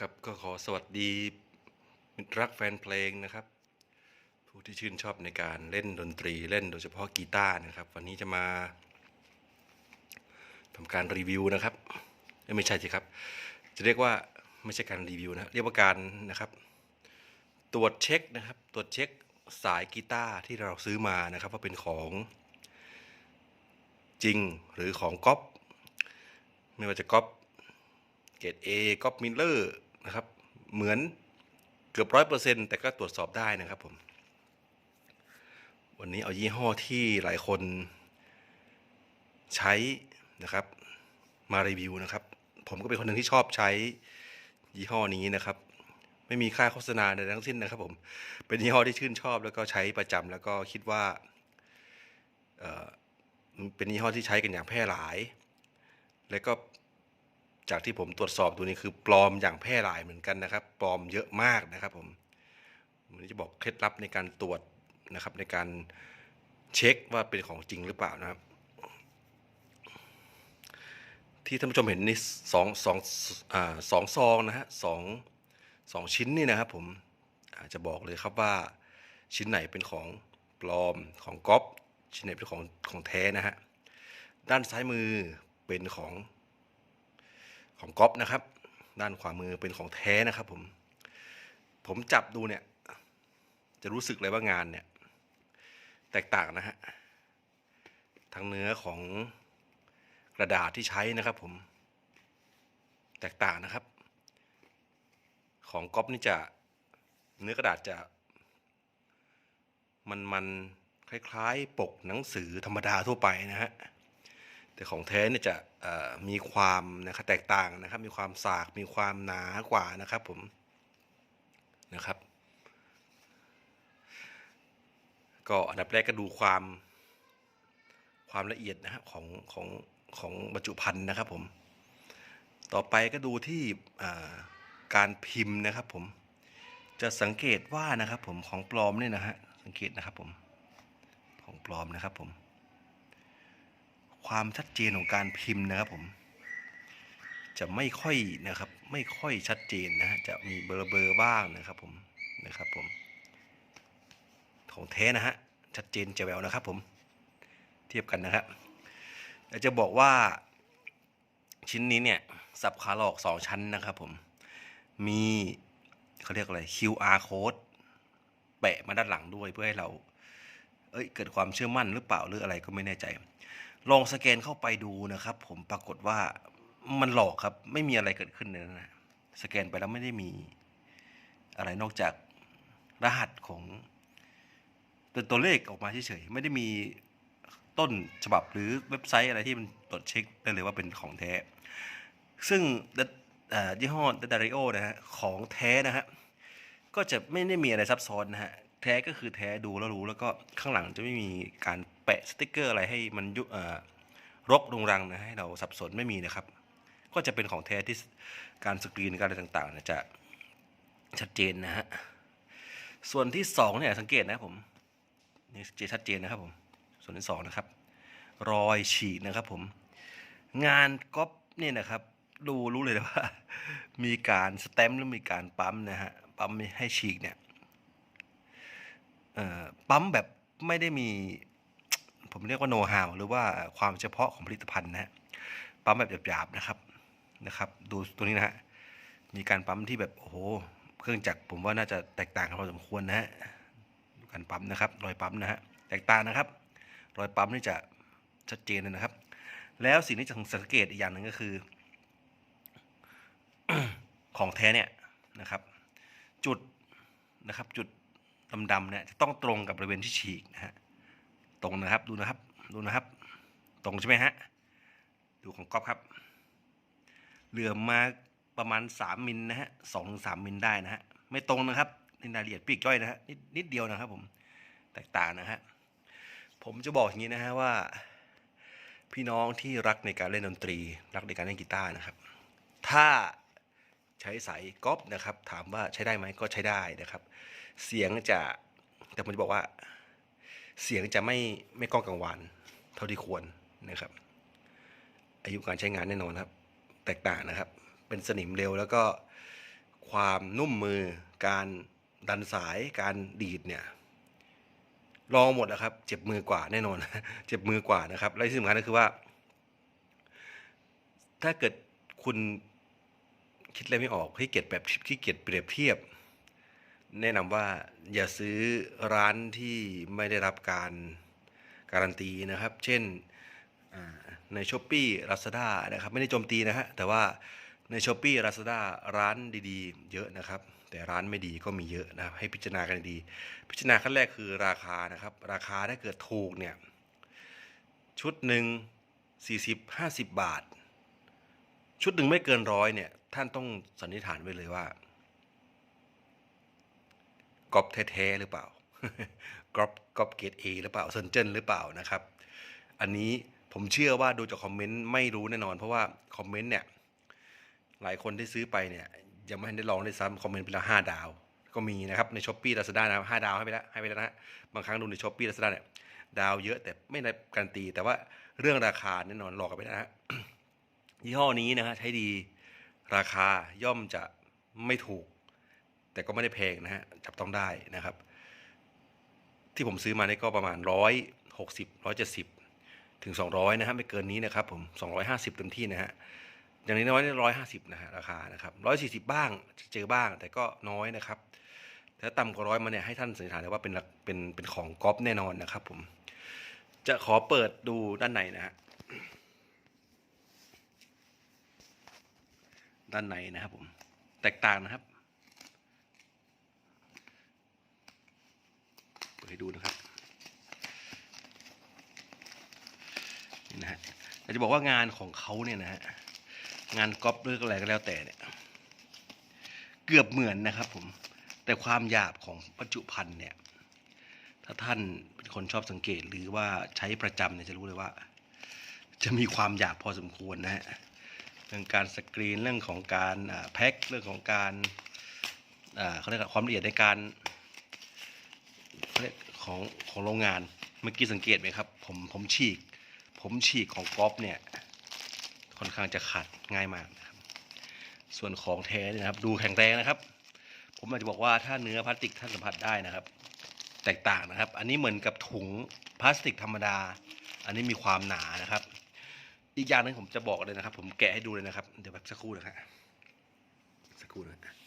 ครับก็ขอสวัสดีมิตรรักแฟนเพลงนะครับ ผู้ที่ชื่นชอบในการเล่นดนตรีเล่นโดยเฉพาะกีตาร์นะครับ วันนี้จะมาทำการรีวิวนะครับไม่ใช่สิครับ จะเรียกว่าไม่ใช่การรีวิวนะเรียกว่าการนะครับ ตรวจเช็คนะครับ ตรวจเช็คสายกีตาร์ที่เราซื้อมานะครับ ว่าเป็นของจริงหรือของก๊อปไม่ว่าจะก๊อปเกรด A ก๊อปมิลเลอร์ นะครับ เหมือนเกือบร้อยเปอร์เซ็นต์แต่ก็ตรวจสอบได้นะครับผม วันนี้เอายี่ห้อที่หลายคนใช้นะครับ มารีวิวนะครับ ผมก็เป็นคนหนึ่งที่ชอบใช้ยี่ห้อนี้นะครับ ไม่มีค่าโฆษณาใดทั้งสิ้นนะครับ ผม เป็นยี่ห้อที่ชื่นชอบ แล้วก็ใช้ประจำแล้วก็คิดว่าเเป็นยี่ห้อที่ใช้กันอย่างแพร่หลาย แล้วก็ จากที่ผมตรวจสอบดูนี่คือปลอมอย่างแพร่หลายเหมือนกันนะครับ ปลอมเยอะมากนะครับผมวันนี้จะบอกเคล็ดลับในการตรวจนะครับ ในการเช็คว่าเป็นของจริงหรือเปล่านะครับ ที่ท่านผู้ชมเห็นนี่สองสองอ่าสองซองนะฮะสองสองชิ้นนี่นะครับ ผมอาจจะบอกเลยครับว่าชิ้นไหนเป็นของปลอมของก๊อปชิ้นไหนเป็นของของแท้นะฮะด้านซ้ายมือเป็นของ ของก๊อปนะครับ ด้านขวามือเป็นของแท้นะครับ ผม ผมจับดูเนี่ย จะรู้สึกเลยว่างานเนี่ย แตกต่างนะฮะทั้งเนื้อของกระดาษที่ใช้นะครับ ผม แตกต่างนะครับ ของก๊อปนี่จะเนื้อกระดาษจะมันมันคล้าย ๆ ปกหนังสือธรรมดาทั่วไปนะฮะ แต่ของแท้เนี่ยจะมีความนะครับแตกต่างนะครับ มีความสากมีความหนากว่านะครับผมนะครับ ก็อันดับแรกก็ดูความความละเอียดนะครับของของของบรรจุภัณฑ์นะครับผมต่อไปก็ดูที่การพิมพ์นะครับผมจะสังเกตว่านะครับผมของปลอมเนี่ยนะฮะสังเกตนะครับผมของปลอมนะครับผม ความชัดเจนของการพิมพ์นะครับผม จะไม่ค่อยนะครับ ไม่ค่อยชัดเจนนะ จะมีเบลอเบลอบ้างนะครับผมนะครับผมของแท้นะฮะชัดเจนแจ๋วนะครับผมเทียบกันนะครับแล้วจะบอกว่าชิ้นนี้เนี่ยสับขาหลอกสองชั้นนะครับผมมีเขาเรียกอะไร QR code แปะมาด้านหลังด้วยเพื่อให้เรา เอ้ยเกิดความเชื่อมั่นหรือเปล่าหรืออะไรก็ไม่แน่ใจ ลองสแกนเข้าไปดูนะครับ ผมปรากฏว่ามันหลอกครับไม่มีอะไรเกิดขึ้นเลยนะสแกนไปแล้วไม่ได้มีอะไรนอกจากรหัสของเป็นตัวเลขออกมาเฉยๆไม่ได้มีต้นฉบับหรือเว็บไซต์อะไรที่มันตรวจเช็คได้เลยว่าเป็นของแท้ ซึ่งเอ่อยี่ห้อดาริโอนะฮะของแท้นะฮะก็จะไม่ได้มีอะไรซับซ้อนนะฮะ แท้ก็คือแท้ดูแล้วรู้แล้วก็ข้างหลังจะไม่มีการแปะสติกเกอร์อะไรให้มันยุเออรกรุงรังนะให้เราสับสนไม่มีนะครับ ก็จะเป็นของแท้ที่การสกรีนการอะไรต่างๆจะชัดเจนนะฮะส่วนที่สองเนี่ยสังเกตนะผมนี่จะชัดเจนนะครับผมส่วนที่สองนะครับรอยฉีกนะครับผมงานก๊อปเนี่ยนะครับดูรู้เลยว่า มีการสแตมป์หรือมีการปั๊มนะฮะปั๊มให้ฉีกเนี่ย ปั๊มแบบไม่ได้มี ผมเรียกว่าโน้ตฮาวหรือว่าความเฉพาะของผลิตภัณฑ์นะฮะปั๊มแบบหยาบๆนะครับนะครับ ดูตัวนี้นะฮะมีการปั๊มที่แบบโอ้โหเครื่องจักรผมว่าน่าจะแตกต่างกันพอสมควรนะฮะดูการปั๊มนะครับรอยปั๊มนะฮะแตกต่างนะครับ รอยปั๊มนี่จะชัดเจนเลยนะครับ แล้วสิ่งที่จะสังเกตอีกอย่างหนึ่งก็คือ ของแท้เนี่ยนะครับ จุดนะครับจุด ดำๆเนี่ยจะต้องตรงกับบริเวณที่ฉีกนะฮะตรงนะครับดูนะครับดูนะครับ ตรงใช่ไหมฮะดูของก๊อฟครับ เหลื่อมมาประมาณ 3 มิลนะฮะสองสามมิลได้นะฮะไม่ตรงนะครับในรายละเอียดปีกย่อยนะฮะนิดนิดเดียวนะครับผมแตกต่างนะฮะผมจะบอกอย่างนี้นะฮะว่า พี่น้องที่รักในการเล่นดนตรี รักในการเล่นกีตาร์นะครับ ถ้าใช้สายก๊อปนะครับ ถามว่าใช้ได้ไหมก็ใช้ได้นะครับ เสียงจะแต่ผมจะบอกว่า เสียงจะไม่ไม่ก้องกังวานเท่าที่ควรนะครับ อายุการใช้งานแน่นอนครับ แตกต่างนะครับ เป็นสนิมเร็วแล้วก็ความนุ่มมือการดันสายการดีดเนี่ยลองหมดแล้วครับ เจ็บมือกว่าแน่นอน เจ็บมือกว่านะครับ และที่สำคัญก็คือว่า ถ้าเกิดคุณคิดอะไรไม่ออกขี้เกียจแบบขี้เกียจเปรียบเทียบ แนะนำว่าอย่าซื้อร้านที่ไม่ได้รับการการันตีนะครับ เช่นใน s h อ p e e Lazada นะครับ ไม่ได้โจมตีนะฮะ แต่ว่าใน s h อ p e e Lazada ร้านดีๆ เยอะนะครับ แต่ร้านไม่ดีก็มีเยอะนะครับ ให้พิจารณากันดี พิจารณาขั้นแรกคือราคานะครับ ราคาถ้าเกิดถูกเนี่ย ชุดหนึ่ง40 50 บาท ชุดหนึ่งไม่เกินร้อยเนี่ย ท่านต้องสันนิษฐานไว้เลยว่า ก๊อปแท้ๆหรือเปล่าก๊อปก๊อปเกรดเอหรือเปล่าเซนเจนหรือเปล่านะครับ อันนี้ผมเชื่อว่าดูจากคอมเมนต์ไม่รู้แน่นอน เพราะว่าคอมเมนต์เนี่ยหลายคนที่ซื้อไปเนี่ยยังไม่ได้ลองได้ซ้ำคอมเมนต์ไปแล้วห้าดาว ก็มีนะครับในช้อปปี้ลาซาด้านะห้าดาวให้ไปแล้วให้ไปแล้วนะฮะบางครั้งดูในช้อปปี้ลาซาด้าเนี่ยดาวเยอะแต่ไม่ได้การันตี แต่ว่าเรื่องราคาแน่นอนหลอกกันไปนะฮะยี่ห้อนี้นะฮะใช้ดีราคาย่อมจะไม่ถูก แต่ก็ไม่ได้แพงนะฮะจับต้องได้นะครับ ที่ผมซื้อมานี่ก็ประมาณร้อยหกสิบร้อยเจ็ดสิบถึงสองร้อยนะฮะไม่เกินนี้นะครับผมสองร้อยห้าสิบเต็มที่นะฮะอย่างน้อยๆร้อยห้าสิบนะฮะราคานะครับร้อยสี่สิบบ้างเจอบ้างแต่ก็น้อยนะครับถ้าต่ำกว่าร้อยมาเนี่ยให้ท่านสันนิษฐานเลยว่าเป็นเป็นเป็นของก๊อปแน่นอนนะครับผมจะขอเปิดดูด้านในนะฮะด้านในนะครับผมแตกต่างนะครับเปิ ดูนะครับนี่นะฮะอยาจะบอกว่างานของเขาเนี่ยนะฮะงานก๊อปหรืออะไรก็แล้วแต่เนี่ยเกือบเหมือนนะครับผมแต่ความหยาบของปัจจุพันธ์เนี่ยถ้าท่านเป็นคนชอบสังเกตหรือว่าใช้ประจำเนี่ยจะรู้เลยว่า จะมีความหยาบพอสมควรนะฮะเรื่องการสกรีนเรื่องของการแพ็คเรื่องของการเขาเรียกว่าความละเอียดในการเขาเรียกของของโรงงาน เมื่อกี้สังเกตไหมครับ ผมผมฉีก ผมฉีกของก๊อฟเนี่ย ค่อนข้างจะขาดง่ายมากนะครับ ส่วนของแท้เนี่ยนะครับ ดูแข็งแรงนะครับ ผมอากจะบอกว่าถ้าเนื้อพลาสติกท่านสัมผัสได้นะครับ แตกต่างนะครับ อันนี้เหมือนกับถุงพลาสติกธรรมดา อันนี้มีความหนานะครับ อีกอย่างหนึงผมจะบอกเลยนะครับ ผมแกะให้ดูเลยนะครับ เดี๋ยวแบบสักครู่นะครับสักครู่นะ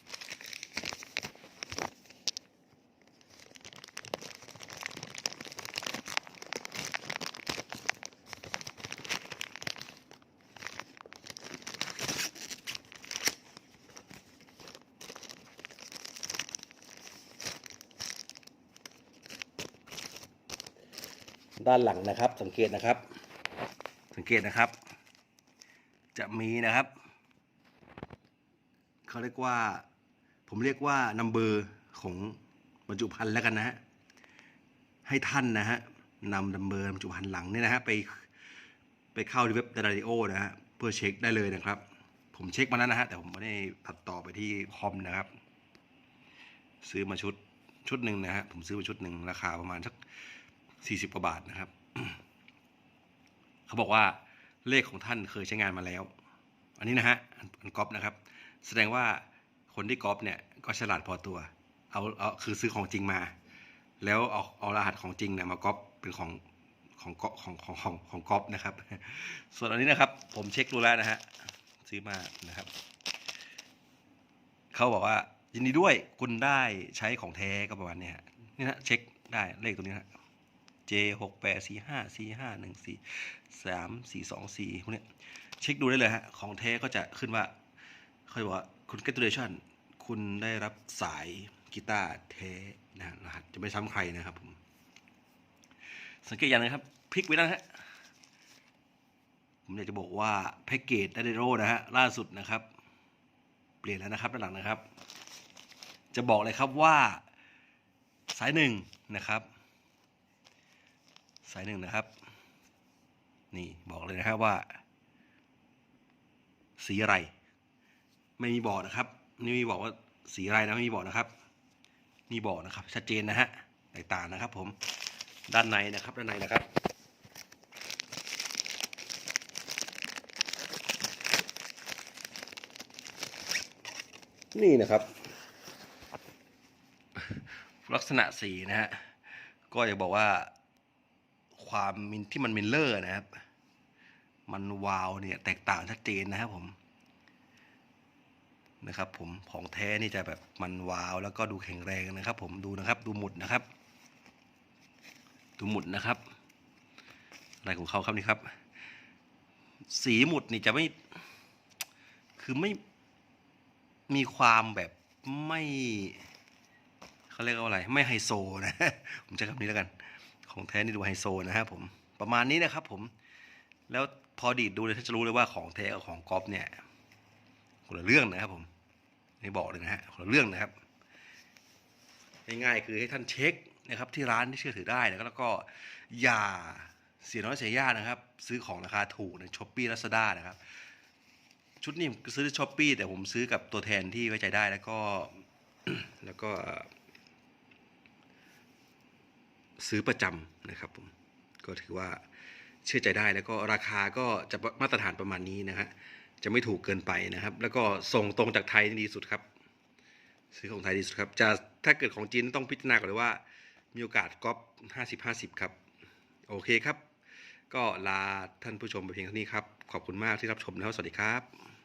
ด้านหลังนะครับ สังเกตนะครับ สังเกตนะครับ จะมีนะครับเขาเรียกว่า ผมเรียกว่านัมเบอร์ของบรรจุภัณฑ์แล้วกันนะฮะให้ท่านนะฮะนำนัมเบอร์บรรจุภัณฑ์หลังเนี่ยนะฮะไปไปเข้าที่เว็บดาราดิโอนะฮะเพื่อเช็คได้เลยนะครับ ผมเช็คมาแล้วนะฮะแต่ผมไม่ได้ตัดต่อไปที่คอมนะครับ ซื้อมาชุดชุดหนึ่งนะฮะผมซื้อมาชุดหนึ่งราคาประมาณสัก สี่สิบกว่าบาทนะครับ เขาบอกว่าเลขของท่านเคยใช้งานมาแล้ว อันนี้นะฮะอันก๊อปนะครับ แสดงว่าคนที่ก๊อปเนี่ยก็ฉลาดพอตัวเอาเอาคือซื้อของจริงมา แล้วเอาเอารหัสของจริงเนี่ยมาก๊อปเป็นของของก๊อปของของของของก๊อปนะครับ ส่วนอันนี้นะครับ ผมเช็คดูแล้วนะฮะซื้อมานะครับเขาบอกว่ายินดีด้วยคุณได้ใช้ของแท้ก็ประมาณนี้ฮะนี่นะเช็คได้เลขตรงนี้นะ J หกแปดสี่ห้าสี่ห้าหนึ่งสี่สามสี่สองสี่พวกนี้เช็คดูได้เลยฮะ ของแท้ก็จะขึ้นว่าเขาบอกว่าคุณ Gratulation คุณได้รับสายกีตาร์แท้นะฮะรหัสจะไม่ซ้ำใครนะครับผม สังเกตอย่างนึงครับ พลิกไว้นะฮะ ผมอยากจะบอกว่าแพ็กเกจดันเดโรนะฮะ ล่าสุดนะครับ เปลี่ยนแล้วนะครับด้านหลังนะครับ จะบอกเลยครับว่าสายหนึ่งนะครับ สายหนึ่งนะครับ นี่บอกเลยนะครับว่า สีอะไร ไม่มีบอกนะครับ นี่มีบอกว่าสีอะไรนะไม่มีบอกนะครับนี่บอกนะครับ ชัดเจนนะฮะแตกต่างนะครับ ผมด้านในนะครับ ด้านในนะครับนนี่นะครับ ลักษณะสีนะฮะก็จะบอกว่า ความมินที่มันมินเลอร์นะครับ มันวาวเนี่ยแตกต่างชัดเจนนะครับผมนะครับผมของแท้นี่จะแบบมันวาวแล้วก็ดูแข็งแรงนะครับ ผมดูนะครับดูหมุดนะครับ ดูหมุดนะครับอะไรของเขาครับนี่ครับ สีหมุดนี่จะไม่ คือไม่มีความแบบไม่เขาเรียกว่าอะไร ไม่ไฮโซนะ ผมใช้คำนี้แล้วกัน ของแท้นี่ดูไฮโซนะครับผมประมาณนี้นะครับผมแล้วพอดีดดูเลยถ้าจะรู้เลยว่าของแท้กับของก๊อปเนี่ยคนละเรื่องนะครับผมนี่บอกเลยนะฮะคนละเรื่องนะครับง่ายๆคือให้ท่านเช็คนะครับที่ร้านที่เชื่อถือได้นะแล้วก็อย่าเสียน้อยเสียยากนะครับ ซื้อของราคาถูกในช้อปปี้ลาซาด้านะครับ ชุดนี้ซื้อช้อปปี้แต่ผมซื้อกับตัวแทนที่ไว้ใจได้แล้วก็แล้วก็ ซื้อประจำนะครับผมก็ถือว่าเชื่อใจได้แล้วก็ราคาก็จะมาตรฐานประมาณนี้นะฮะจะไม่ถูกเกินไปนะครับ แล้วก็ส่งตรงจากไทยดีสุดครับ ซื้อของไทยดีสุดครับจะถ้าเกิดของจีนต้องพิจารณาก่อนเลยว่า มีโอกาสก๊อปห้าสิบห้าสิบครับ โอเคครับ ก็ลาท่านผู้ชมไปเพียงเท่านี้ครับ ขอบคุณมากที่รับชมนะครับสวัสดีครับ